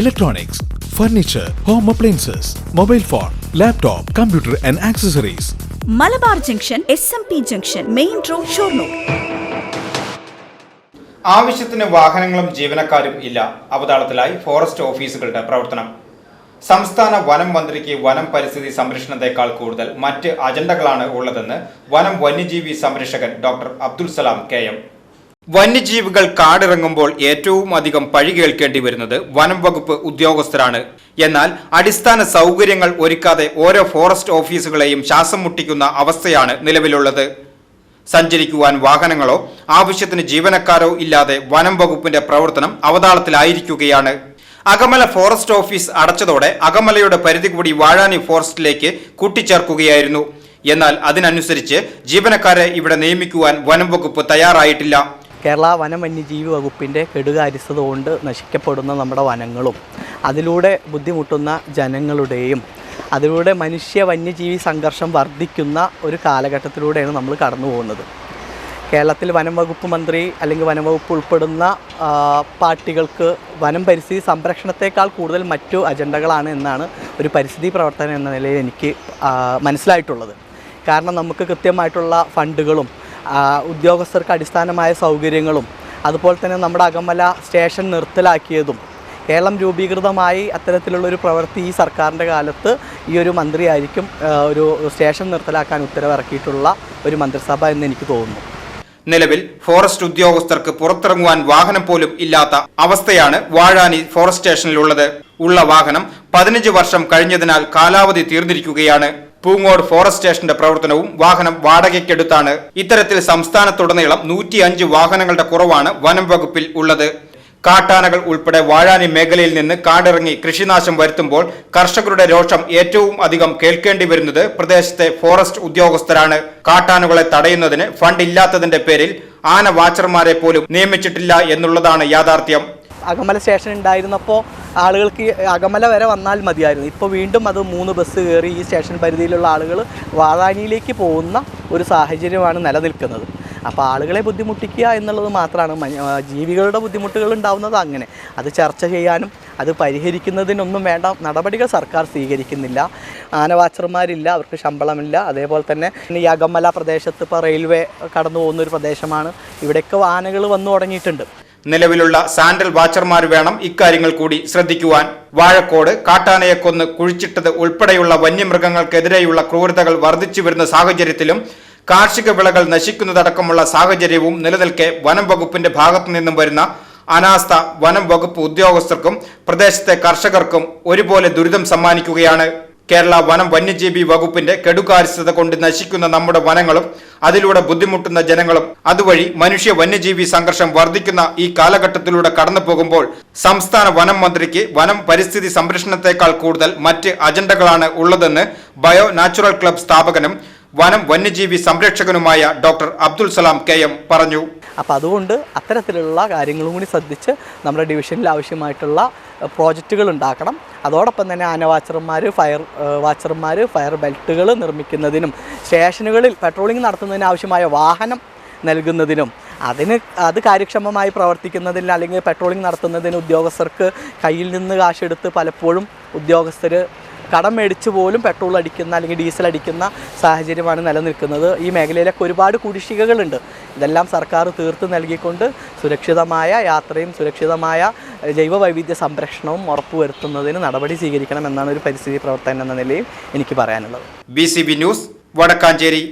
electronics, furniture home appliances mobile phone laptop computer and accessories Malabar junction S M P junction main road Shoranur. ആവശ്യത്തിന് വാഹനങ്ങളും ജീവനക്കാരും ഇല്ല. അവതാളത്തിലായി forest ഓഫീസുകളുടെ പ്രവർത്തനം. സംസ്ഥാന വനം മന്ത്രിക്ക് വനം പരിസ്ഥിതി സംരക്ഷണത്തെക്കാൾ കൂടുതൽ മറ്റ് അജണ്ടകളാണ് ഉള്ളതെന്ന് വനം വന്യജീവി സംരക്ഷകൻ doctor Abdul Salam K M. വന്യജീവികൾ കാടിറങ്ങുമ്പോൾ ഏറ്റവും അധികം പഴി കേൾക്കേണ്ടി വരുന്നത് വനം വകുപ്പ് ഉദ്യോഗസ്ഥരാണ്. എന്നാൽ അടിസ്ഥാന സൗകര്യങ്ങൾ ഒരുക്കാതെ ഓരോ ഫോറസ്റ്റ് ഓഫീസുകളെയും ശ്വാസം മുട്ടിക്കുന്ന അവസ്ഥയാണ് നിലവിലുള്ളത്. സഞ്ചരിക്കുവാൻ വാഹനങ്ങളോ ആവശ്യത്തിന് ജീവനക്കാരോ ഇല്ലാതെ വനം വകുപ്പിന്റെ പ്രവർത്തനം അവതാളത്തിലായിരിക്കുകയാണ്. അകമല ഫോറസ്റ്റ് ഓഫീസ് അടച്ചതോടെ അകമലയുടെ പരിധി കൂടി വാഴാനി ഫോറസ്റ്റിലേക്ക് കൂട്ടിച്ചേർക്കുകയായിരുന്നു. എന്നാൽ അതിനനുസരിച്ച് ജീവനക്കാരെ ഇവിടെ നിയമിക്കുവാൻ വനം വകുപ്പ് തയ്യാറായിട്ടില്ല. കേരള വനം വന്യജീവി വകുപ്പിന്റെ കെടുകാര്യസ്ഥത കൊണ്ട് നശിക്കപ്പെടുന്ന നമ്മുടെ വനങ്ങളും. അതിലൂടെ ബുദ്ധിമുട്ടുന്ന ജനങ്ങളുടെയും അതിലൂടെ മനുഷ്യ വന്യജീവി സംഘർഷം വർദ്ധിക്കുന്ന ഒരു കാലഘട്ടത്തിലൂടെയാണ് നമ്മൾ കടന്നു പോകുന്നത്. കേരളത്തിൽ വനം വകുപ്പ് മന്ത്രി അല്ലെങ്കിൽ വനം വകുപ്പ് ഉൾപ്പെടുന്ന പാർട്ടികൾക്ക് വനം പരിസ്ഥിതി സംരക്ഷണത്തെക്കാൾ കൂടുതൽ മറ്റു അജണ്ടകളാണ് എന്നാണ് ഒരു പരിസ്ഥിതി പ്രവർത്തനം എന്ന നിലയിൽ എനിക്ക് മനസ്സിലായിട്ടുള്ളത്. കാരണം നമുക്ക് കൃത്യമായിട്ടുള്ള ഫണ്ടുകളും ഉദ്യോഗസ്ഥർക്ക് അടിസ്ഥാനമായ സൗകര്യങ്ങളും അതുപോലെ തന്നെ നമ്മുടെ അകമല സ്റ്റേഷൻ നിർത്തലാക്കിയതും കേരളം രൂപീകൃതമായി അത്തരത്തിലുള്ള ഒരു പ്രവൃത്തി ഈ സർക്കാരിന്റെ കാലത്ത് ഈ ഒരു മന്ത്രിയായിരിക്കും ഒരു സ്റ്റേഷൻ നിർത്തലാക്കാൻ ഉത്തരവിറക്കിയിട്ടുള്ള ഒരു മന്ത്രിസഭ എന്ന് എനിക്ക് തോന്നുന്നു. നിലവിൽ ഫോറസ്റ്റ് ഉദ്യോഗസ്ഥർക്ക് പുറത്തിറങ്ങുവാൻ വാഹനം പോലും ഇല്ലാത്ത അവസ്ഥയാണ് വാഴാനി ഫോറസ്റ്റ് സ്റ്റേഷനിലുള്ളത്. ഉള്ള വാഹനം പതിനഞ്ച് വർഷം കഴിഞ്ഞതിനാൽ കാലാവധി തീർന്നിരിക്കുകയാണ്. പൂങ്ങോട് ഫോറസ്റ്റ് സ്റ്റേഷന്റെ പ്രവർത്തനവും വാഹനം വാടകയ്ക്കെടുത്താണ്. ഇത്തരത്തിൽ സംസ്ഥാനത്തുടനീളം നൂറ്റിയഞ്ച് വാഹനങ്ങളുടെ കുറവാണ് വനം വകുപ്പിൽ ഉള്ളത്. കാട്ടാനകൾ ഉൾപ്പെടെ വാഴാനി മേഖലയിൽ നിന്ന് കാടിറങ്ങി കൃഷിനാശം വരുത്തുമ്പോൾ കർഷകരുടെ രോഷം ഏറ്റവും അധികം കേൾക്കേണ്ടി വരുന്നത് പ്രദേശത്തെ ഫോറസ്റ്റ് ഉദ്യോഗസ്ഥരാണ്. കാട്ടാനകളെ തടയുന്നതിന് ഫണ്ട് ഇല്ലാത്തതിന്റെ പേരിൽ ആന വാച്ചർമാരെ പോലും നിയമിച്ചിട്ടില്ല എന്നുള്ളതാണ് യാഥാർത്ഥ്യം. അകമല സ്റ്റേഷൻ ഉണ്ടായിരുന്നപ്പോൾ ആളുകൾക്ക് അകമല വരെ വന്നാൽ മതിയായിരുന്നു. ഇപ്പോൾ വീണ്ടും അത് മൂന്ന് ബസ് കയറി ഈ സ്റ്റേഷൻ പരിധിയിലുള്ള ആളുകൾ വാതാനിയിലേക്ക് പോകുന്ന ഒരു സാഹചര്യമാണ് നിലനിൽക്കുന്നത്. അപ്പോൾ ആളുകളെ ബുദ്ധിമുട്ടിക്കുക എന്നുള്ളത് മാത്രമാണ്. ജീവികളുടെ ബുദ്ധിമുട്ടുകൾ ഉണ്ടാവുന്നത് അങ്ങനെ. അത് ചർച്ച ചെയ്യാനും അത് പരിഹരിക്കുന്നതിനൊന്നും വേണ്ട നടപടികൾ സർക്കാർ സ്വീകരിക്കുന്നില്ല. ആനവാച്ചർമാരില്ല അവർക്ക് ശമ്പളമില്ല. അതേപോലെ തന്നെ ഈ അകമല പ്രദേശത്ത് ഇപ്പോൾ റെയിൽവേ കടന്നു പോകുന്ന ഒരു പ്രദേശമാണ്. ഇവിടെയൊക്കെ ആനകൾ വന്നു തുടങ്ങിയിട്ടുണ്ട്. നിലവിലുള്ള സാൻഡൽ വാച്ചർമാർ വേണം ഇക്കാര്യങ്ങൾ കൂടി ശ്രദ്ധിക്കുവാൻ. വാഴക്കോട് കാട്ടാനയെ കൊന്ന് കുഴിച്ചിട്ടത് ഉൾപ്പെടെയുള്ള വന്യമൃഗങ്ങൾക്കെതിരെയുള്ള ക്രൂരതകൾ വർദ്ധിച്ചു വരുന്ന സാഹചര്യത്തിലും കാർഷിക വിളകൾ നശിക്കുന്നതടക്കമുള്ള സാഹചര്യവും നിലനിൽക്കെ വനം വകുപ്പിന്റെ ഭാഗത്തു നിന്നും വരുന്ന അനാസ്ഥ വനം വകുപ്പ് ഉദ്യോഗസ്ഥർക്കും പ്രദേശത്തെ കർഷകർക്കും ഒരുപോലെ ദുരിതം സമ്മാനിക്കുകയാണ് കേരള വനം വന്യജീവി വകുപ്പിന്റെ കെടുകാര്യസ്ഥത കൊണ്ട് നശിക്കുന്ന നമ്മുടെ വനങ്ങളും അതിലൂടെ ബുദ്ധിമുട്ടുന്ന ജനങ്ങളും അതുവഴി മനുഷ്യ വന്യജീവി സംഘർഷം വർദ്ധിക്കുന്ന ഈ കാലഘട്ടത്തിലൂടെ കടന്നു പോകുമ്പോൾ സംസ്ഥാന വനം മന്ത്രിക്ക് വനം പരിസ്ഥിതി സംരക്ഷണത്തെക്കാൾ കൂടുതൽ മറ്റ് അജണ്ടകളാണ് ഉള്ളതെന്ന് ബയോ നാച്ചുറൽ ക്ലബ് സ്ഥാപകനും വനം വന്യജീവി സംരക്ഷകനുമായ doctor Abdul Salam K M പറഞ്ഞു. അപ്പോൾ അതുകൊണ്ട് അത്തരത്തിലുള്ള കാര്യങ്ങളും കൂടി ശ്രദ്ധിച്ച് നമ്മുടെ ഡിവിഷനിൽ ആവശ്യമായിട്ടുള്ള പ്രോജക്റ്റുകൾ ഉണ്ടാക്കണം. അതോടൊപ്പം തന്നെ ആന വാച്ചർമാർ ഫയർ വാച്ചർമാർ ഫയർ ബെൽറ്റുകൾ നിർമ്മിക്കുന്നതിനും സ്റ്റേഷനുകളിൽ പെട്രോളിംഗ് നടത്തുന്നതിന് ആവശ്യമായ വാഹനം നൽകുന്നതിനും അതിന് അത് കാര്യക്ഷമമായി പ്രവർത്തിക്കുന്നതിന് അല്ലെങ്കിൽ പെട്രോളിംഗ് നടത്തുന്നതിന് ഉദ്യോഗസ്ഥർക്ക് കയ്യിൽ നിന്ന് കാശെടുത്ത് പലപ്പോഴും ഉദ്യോഗസ്ഥർ കടം മേടിച്ച് പോലും പെട്രോൾ അടിക്കുന്ന അല്ലെങ്കിൽ ഡീസൽ അടിക്കുന്ന സാഹചര്യമാണ് നിലനിൽക്കുന്നത്. ഈ മേഖലയിലൊക്കെ ഒരുപാട് കുടിശ്ശികകളുണ്ട്. ഇതെല്ലാം സർക്കാർ തീർത്ത് നൽകിക്കൊണ്ട് സുരക്ഷിതമായ യാത്രയും സുരക്ഷിതമായ ജൈവ വൈവിധ്യ സംരക്ഷണവും ഉറപ്പുവരുത്തുന്നതിന് നടപടി സ്വീകരിക്കണം എന്നാണ് ഒരു പരിസ്ഥിതി പ്രവർത്തകൻ എന്ന നിലയിൽ എനിക്ക് പറയാനുള്ളത്. B news Vadakkanchery.